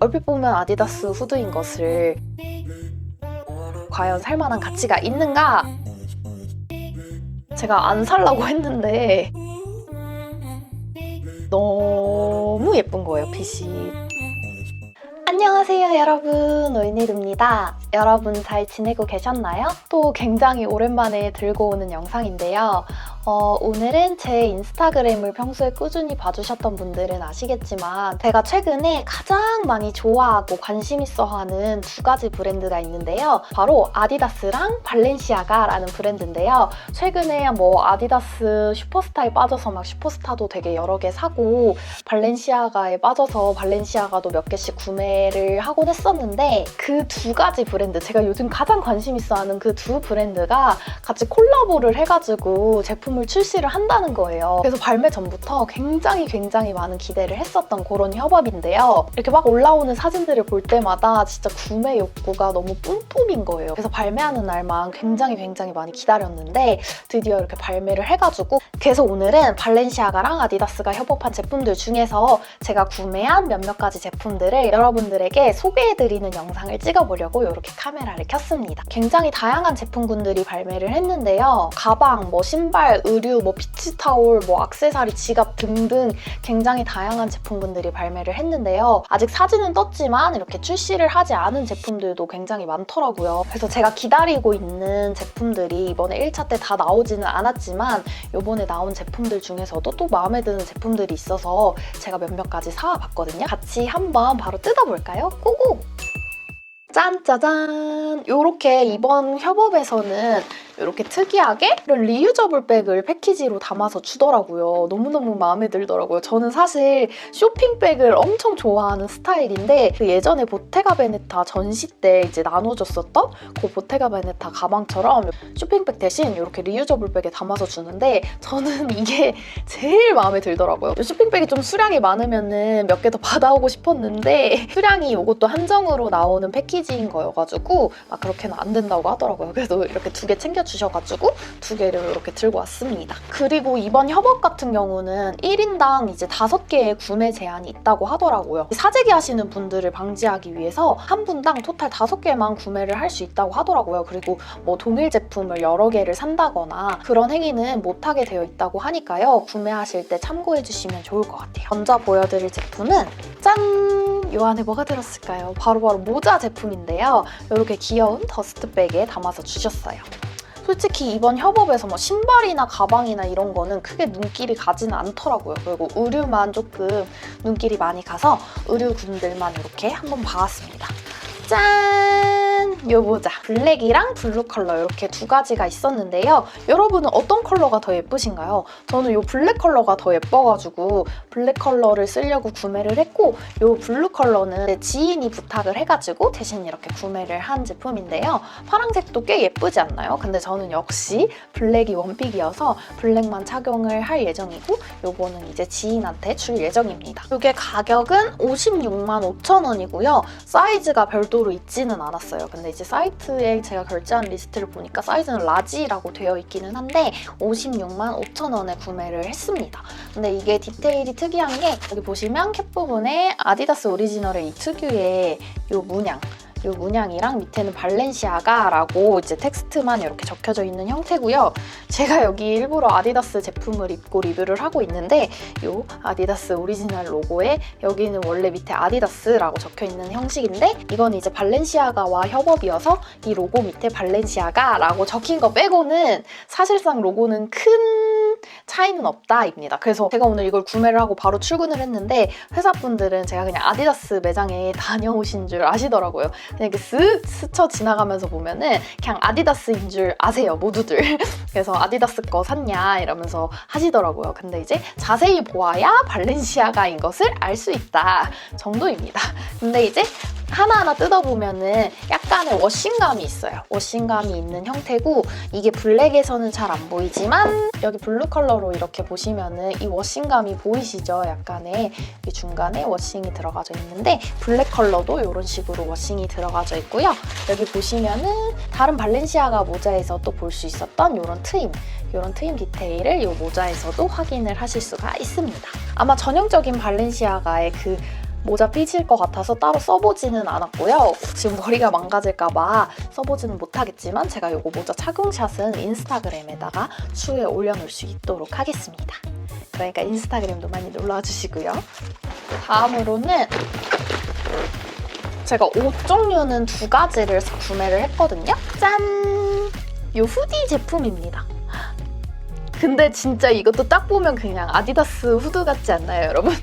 얼핏 보면 아디다스 후드인 것을 과연 살만한 가치가 있는가? 제가 안 살라고 했는데 너무 예쁜 거예요, 핏이. 안녕하세요, 여러분. 노인이드입니다. 여러분 잘 지내고 계셨나요? 또 굉장히 오랜만에 들고 오는 영상인데요. 어, 오늘은 제 인스타그램을 평소에 꾸준히 봐주셨던 분들은 아시겠지만 제가 최근에 가장 많이 좋아하고 관심 있어 하는 두 가지 브랜드가 있는데요. 바로 아디다스랑 발렌시아가라는 브랜드인데요. 최근에 뭐 아디다스 슈퍼스타에 빠져서 막 슈퍼스타도 되게 여러 개 사고 발렌시아가에 빠져서 발렌시아가도 몇 개씩 구매를 하곤 했었는데 그 두 가지 브랜드 제가 요즘 가장 관심 있어 하는 그 두 브랜드가 같이 콜라보를 해가지고 제품을 출시를 한다는 거예요. 그래서 발매 전부터 굉장히 굉장히 많은 기대를 했었던 그런 협업인데요. 이렇게 막 올라오는 사진들을 볼 때마다 진짜 구매 욕구가 너무 뿜뿜인 거예요. 그래서 발매하는 날만 굉장히 굉장히 많이 기다렸는데 드디어 이렇게 발매를 해가지고 그래서 오늘은 발렌시아가랑 아디다스가 협업한 제품들 중에서 제가 구매한 몇몇 가지 제품들을 여러분들에게 소개해드리는 영상을 찍어보려고 이렇게 카메라를 켰습니다. 굉장히 다양한 제품군들이 발매를 했는데요. 가방, 뭐 신발, 의류, 뭐 비치타올, 뭐 액세서리, 지갑 등등 굉장히 다양한 제품군들이 발매를 했는데요. 아직 사진은 떴지만 이렇게 출시를 하지 않은 제품들도 굉장히 많더라고요. 그래서 제가 기다리고 있는 제품들이 이번에 1차 때 다 나오지는 않았지만 이번에 나온 제품들 중에서도 또 마음에 드는 제품들이 있어서 제가 몇몇 가지 사와봤거든요. 같이 한번 바로 뜯어볼까요? 고고! 짠 짜잔! 이렇게 이번 협업에서는 이렇게 특이하게 이런 리유저블 백을 패키지로 담아서 주더라고요. 너무너무 마음에 들더라고요. 저는 사실 쇼핑백을 엄청 좋아하는 스타일인데 그 예전에 보테가 베네타 전시 때 이제 나눠줬었던 그 보테가 베네타 가방처럼 쇼핑백 대신 이렇게 리유저블 백에 담아서 주는데 저는 이게 제일 마음에 들더라고요. 쇼핑백이 좀 수량이 많으면은 몇 개 더 받아오고 싶었는데 수량이 이것도 한정으로 나오는 패키지인 거여가지고 막 그렇게는 안 된다고 하더라고요. 그래도 이렇게 두 개 챙겨 주셔가지고 두 개를 이렇게 들고 왔습니다. 그리고 이번 협업 같은 경우는 1인당 이제 다섯 개의 구매 제한이 있다고 하더라고요. 사재기 하시는 분들을 방지하기 위해서 한 분당 토탈 다섯 개만 구매를 할 수 있다고 하더라고요. 그리고 뭐 동일 제품을 여러 개를 산다거나 그런 행위는 못하게 되어 있다고 하니까요. 구매하실 때 참고해 주시면 좋을 것 같아요. 먼저 보여드릴 제품은 짠! 이 안에 뭐가 들었을까요? 바로 바로 모자 제품인데요. 이렇게 귀여운 더스트백에 담아서 주셨어요. 솔직히 이번 협업에서 뭐 신발이나 가방이나 이런 거는 크게 눈길이 가지는 않더라고요. 그리고 의류만 조금 눈길이 많이 가서 의류군들만 이렇게 한번 봐왔습니다. 짠! 요 모자. 블랙이랑 블루 컬러 이렇게 두 가지가 있었는데요. 여러분은 어떤 컬러가 더 예쁘신가요? 저는 요 블랙 컬러가 더 예뻐가지고 블랙 컬러를 쓰려고 구매를 했고 요 블루 컬러는 제 지인이 부탁을 해가지고 대신 이렇게 구매를 한 제품인데요. 파랑색도 꽤 예쁘지 않나요? 근데 저는 역시 블랙이 원픽이어서 블랙만 착용을 할 예정이고 요거는 이제 지인한테 줄 예정입니다. 이게 가격은 56만 5천 원이고요. 사이즈가 별도 로 있지는 않았어요. 근데 이제 사이트에 제가 결제한 리스트를 보니까 사이즈는 라지라고 되어 있기는 한데 56만 5천 원에 구매를 했습니다. 근데 이게 디테일이 특이한 게 여기 보시면 캡 부분에 아디다스 오리지널의 이 특유의 이 문양 이 문양이랑 밑에는 발렌시아가라고 이제 텍스트만 이렇게 적혀져 있는 형태고요. 제가 여기 일부러 아디다스 제품을 입고 리뷰를 하고 있는데 이 아디다스 오리지널 로고에 여기는 원래 밑에 아디다스라고 적혀 있는 형식인데 이건 이제 발렌시아가와 협업이어서 이 로고 밑에 발렌시아가라고 적힌 거 빼고는 사실상 로고는 큰 차이는 없다입니다. 그래서 제가 오늘 이걸 구매를 하고 바로 출근을 했는데 회사분들은 제가 그냥 아디다스 매장에 다녀오신 줄 아시더라고요. 이렇게 쓱 스쳐 지나가면서 보면은 그냥 아디다스인 줄 아세요, 모두들. 그래서 아디다스 거 샀냐 이러면서 하시더라고요. 근데 이제 자세히 보아야 발렌시아가인 것을 알 수 있다 정도입니다. 근데 이제 하나하나 뜯어보면은 약간의 워싱감이 있어요. 워싱감이 있는 형태고 이게 블랙에서는 잘 안 보이지만 여기 블루 컬러로 이렇게 보시면은 이 워싱감이 보이시죠? 약간의 이 중간에 워싱이 들어가져 있는데 블랙 컬러도 이런 식으로 워싱이 들어가져 있고요. 여기 보시면은 다른 발렌시아가 모자에서 또 볼 수 있었던 이런 트임 이런 트임 디테일을 이 모자에서도 확인을 하실 수가 있습니다. 아마 전형적인 발렌시아가의 그 모자 삐질 것 같아서 따로 써보지는 않았고요. 지금 머리가 망가질까봐 써보지는 못하겠지만 제가 이거 모자 착용샷은 인스타그램에다가 추후에 올려놓을 수 있도록 하겠습니다. 그러니까 인스타그램도 많이 놀러와 주시고요. 다음으로는 제가 옷 종류는 두 가지를 구매를 했거든요. 짠! 이 후디 제품입니다. 근데 진짜 이것도 딱 보면 그냥 아디다스 후드 같지 않나요, 여러분?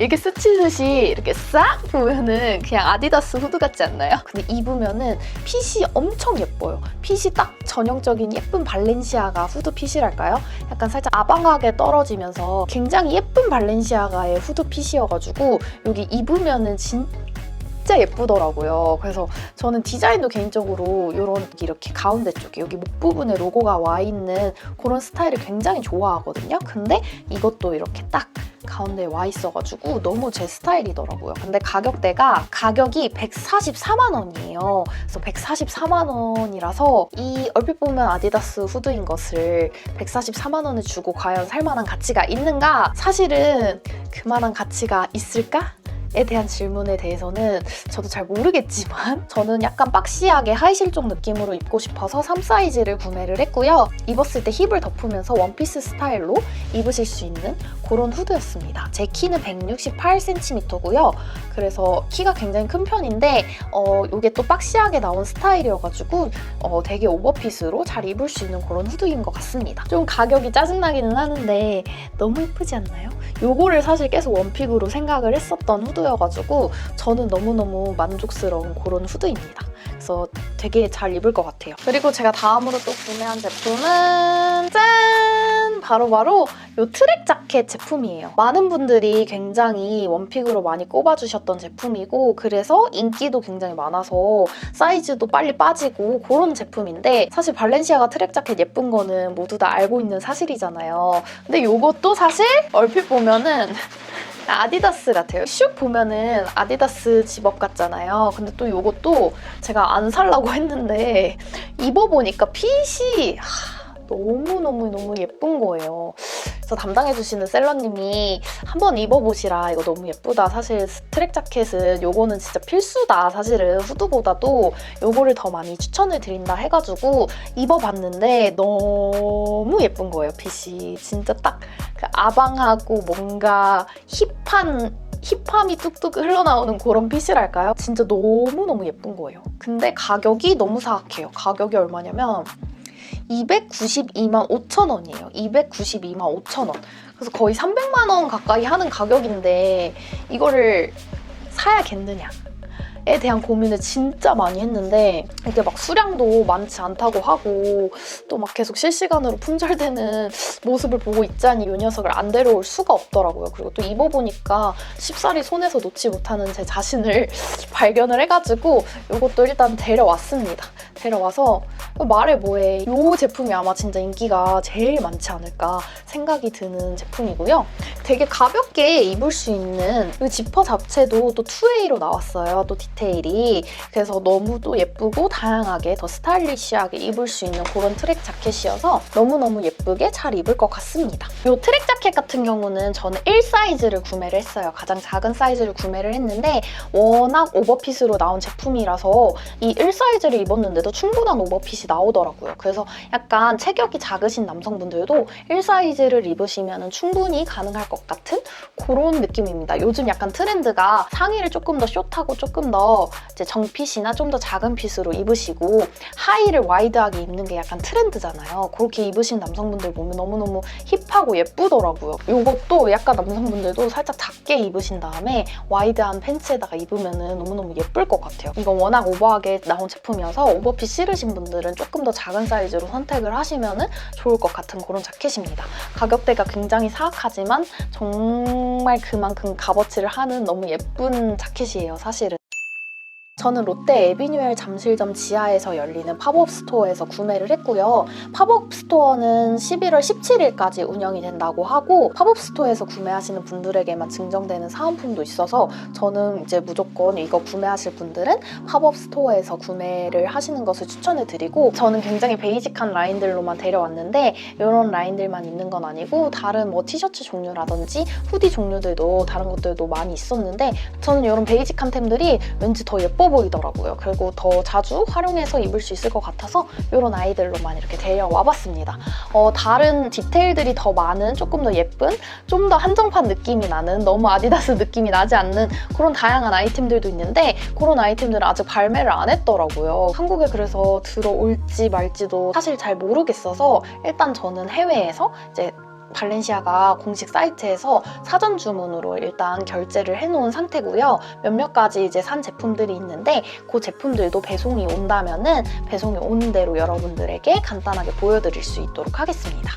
이렇게 스치듯이 이렇게 싹 보면은 그냥 아디다스 후드 같지 않나요? 근데 입으면은 핏이 엄청 예뻐요. 핏이 딱 전형적인 예쁜 발렌시아가 후드 핏이랄까요? 약간 살짝 아방하게 떨어지면서 굉장히 예쁜 발렌시아가의 후드 핏이어가지고 여기 입으면은 진짜 예쁘더라고요. 그래서 저는 디자인도 개인적으로 이런 이렇게 가운데 쪽에 여기 목 부분에 로고가 와 있는 그런 스타일을 굉장히 좋아하거든요. 근데 이것도 이렇게 딱 가운데에 와 있어가지고 너무 제 스타일이더라고요. 근데 가격대가 가격이 144만 원이에요. 그래서 144만 원이라서 이 얼핏 보면 아디다스 후드인 것을 144만 원을 주고 과연 살만한 가치가 있는가? 사실은 그만한 가치가 있을까? 에 대한 질문에 대해서는 저도 잘 모르겠지만 저는 약간 박시하게 하이실종 느낌으로 입고 싶어서 3 사이즈를 구매를 했고요. 입었을 때 힙을 덮으면서 원피스 스타일로 입으실 수 있는 그런 후드였습니다. 제 키는 168cm고요. 그래서 키가 굉장히 큰 편인데 어, 이게 또 박시하게 나온 스타일이어가지고 어, 되게 오버핏으로 잘 입을 수 있는 그런 후드인 것 같습니다. 좀 가격이 짜증나기는 하는데 너무 예쁘지 않나요? 요거를 사실 계속 원픽으로 생각을 했었던 후드 여가지고 저는 너무너무 만족스러운 그런 후드입니다. 그래서 되게 잘 입을 것 같아요. 그리고 제가 다음으로 또 구매한 제품은 짠! 바로 바로 이 트랙 자켓 제품이에요. 많은 분들이 굉장히 원픽으로 많이 꼽아주셨던 제품이고 그래서 인기도 굉장히 많아서 사이즈도 빨리 빠지고 그런 제품인데 사실 발렌시아가 트랙 자켓 예쁜 거는 모두 다 알고 있는 사실이잖아요. 근데 이것도 사실 얼핏 보면은 아디다스 같아요. 슉 보면은 아디다스 집업 같잖아요. 근데 또 이것도 제가 안 살라고 했는데 입어보니까 핏이 하, 너무너무너무 예쁜 거예요. 그래서 담당해주시는 셀러님이 한번 입어보시라. 이거 너무 예쁘다. 사실 스트랙 자켓은 요거는 진짜 필수다. 사실은 후드보다도 요거를 더 많이 추천을 드린다 해가지고 입어봤는데 너무 예쁜 거예요. 핏이. 진짜 딱 그 아방하고 뭔가 힙한 힙함이 뚝뚝 흘러나오는 그런 핏이랄까요? 진짜 너무너무 예쁜 거예요. 근데 가격이 너무 사악해요. 가격이 얼마냐면 292만 5천 원이에요. 292만 5천 원. 그래서 거의 300만 원 가까이 하는 가격인데 이거를 사야겠느냐? 에 대한 고민을 진짜 많이 했는데 이게 막 수량도 많지 않다고 하고 또 막 계속 실시간으로 품절되는 모습을 보고 있자니 이 녀석을 안 데려올 수가 없더라고요. 그리고 또 입어보니까 쉽사리 손에서 놓지 못하는 제 자신을 발견을 해가지고 이것도 일단 데려왔습니다. 데려와서 말해 뭐해 이 제품이 아마 진짜 인기가 제일 많지 않을까 생각이 드는 제품이고요. 되게 가볍게 입을 수 있는 이 지퍼 자체도 또 2A로 나왔어요. 또 디테일이 그래서 너무 또 예쁘고 다양하게 더 스타일리시하게 입을 수 있는 그런 트랙 자켓이어서 너무너무 예쁘게 잘 입을 것 같습니다. 이 트랙 자켓 같은 경우는 저는 1 사이즈를 구매를 했어요. 가장 작은 사이즈를 구매를 했는데 워낙 오버핏으로 나온 제품이라서 이 1 사이즈를 입었는데도 충분한 오버핏이 나오더라고요. 그래서 약간 체격이 작으신 남성분들도 1 사이즈를 입으시면 충분히 가능할 것 같은 그런 느낌입니다. 요즘 약간 트렌드가 상의를 조금 더 숏하고 조금 더 이제 정핏이나 좀 더 작은 핏으로 입으시고 하의를 와이드하게 입는 게 약간 트렌드잖아요. 그렇게 입으신 남성분들 보면 너무너무 힙하고 예쁘더라고요. 이것도 약간 남성분들도 살짝 작게 입으신 다음에 와이드한 팬츠에다가 입으면 너무너무 예쁠 것 같아요. 이건 워낙 오버하게 나온 제품이어서 오버핏 싫으신 분들은 조금 더 작은 사이즈로 선택을 하시면 좋을 것 같은 그런 자켓입니다. 가격대가 굉장히 사악하지만 정말 그만큼 값어치를 하는 너무 예쁜 자켓이에요, 사실은. 저는 롯데 에비뉴엘 잠실점 지하에서 열리는 팝업 스토어에서 구매를 했고요. 팝업 스토어는 11월 17일까지 운영이 된다고 하고 팝업 스토어에서 구매하시는 분들에게만 증정되는 사은품도 있어서 저는 이제 무조건 이거 구매하실 분들은 팝업 스토어에서 구매를 하시는 것을 추천해 드리고 저는 굉장히 베이직한 라인들로만 데려왔는데 이런 라인들만 있는 건 아니고 다른 뭐 티셔츠 종류라든지 후디 종류들도 다른 것들도 많이 있었는데 저는 이런 베이직한 템들이 왠지 더 예뻐 보이더라고요. 그리고 더 자주 활용해서 입을 수 있을 것 같아서 이런 아이들로만 이렇게 데려와 봤습니다. 어, 다른 디테일들이 더 많은 조금 더 예쁜 좀 더 한정판 느낌이 나는 너무 아디다스 느낌이 나지 않는 그런 다양한 아이템들도 있는데 그런 아이템들은 아직 발매를 안 했더라고요. 한국에 그래서 들어올지 말지도 사실 잘 모르겠어서 일단 저는 해외에서 이제 발렌시아가 공식 사이트에서 사전 주문으로 일단 결제를 해놓은 상태고요. 몇몇 가지 이제 산 제품들이 있는데 그 제품들도 배송이 온다면은 배송이 오는 대로 여러분들에게 간단하게 보여드릴 수 있도록 하겠습니다.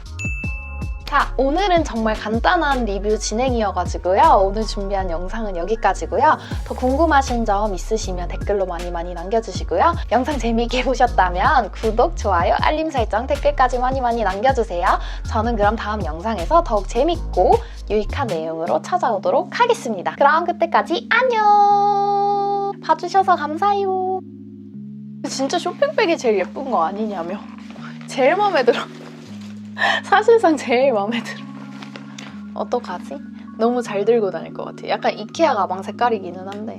자, 오늘은 정말 간단한 리뷰 진행이어가지고요. 오늘 준비한 영상은 여기까지고요. 더 궁금하신 점 있으시면 댓글로 많이 많이 남겨주시고요. 영상 재미있게 보셨다면 구독, 좋아요, 알림 설정, 댓글까지 많이 많이 남겨주세요. 저는 그럼 다음 영상에서 더욱 재밌고 유익한 내용으로 찾아오도록 하겠습니다. 그럼 그때까지 안녕! 봐주셔서 감사해요. 진짜 쇼핑백이 제일 예쁜 거 아니냐며. 제일 마음에 들어. 사실상 제일 마음에 들어. 어떡하지? 너무 잘 들고 다닐 것 같아. 약간 이케아 가방 색깔이기는 한데.